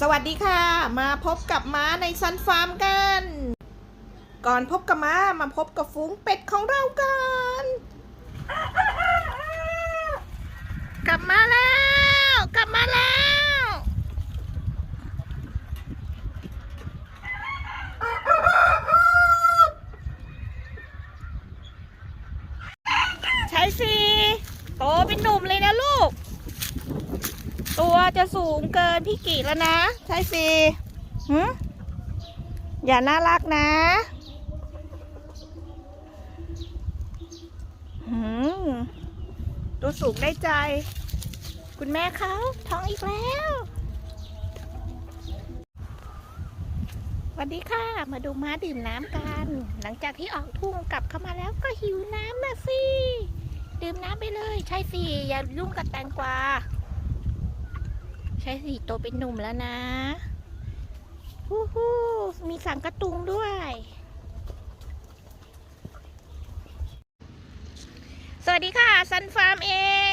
สวัสดีค่ะ มาพบกับม้าในซันฟาร์มกัน ก่อนพบกับม้ามาพบกับฝูงเป็ดของเรากัน กลับมาแล้ว กลับมาแล้ว ใช่สิโตเป็นหนุ่มเลยนะลูก จะสูงเกินพี่กีแล้วนะใช่สิหืมอย่าน่ารักนะหืมตัวสูงได้ใจ คุณแม่เขาท้องอีกแล้วสวัสดีค่ะ มาดูม้าดื่มน้ำกัน หลังจากที่ออกทุ่งกลับเข้ามาแล้วก็หิวน้ำนะสิ ดื่มน้ำไปเลย ใช่สิ อย่ายุ่งกับแตงกวา ช่สิโตเป็นหนุ่มแล้วนะฮู้ฮู้มีสังกระตุงด้วย สวัสดีค่ะ ซันฟาร์มเอง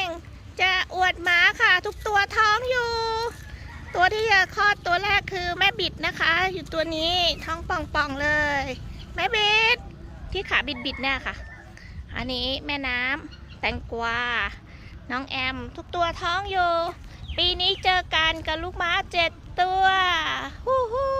จะอวดหมาค่ะ ทุกตัวท้องอยู่ ตัวที่จะคลอดตัวแรกคือแม่บิดนะคะ อยู่ตัวนี้ท้องป่องๆเลย แม่บิด ที่ขาบิดๆเนี่ยค่ะ อันนี้แม่น้ำแตงกวาน้องแอม ทุกตัวท้องอยู่ ปีนี้เจอกันกับลูกม้าเจ็ดตัวฮู้ฮู้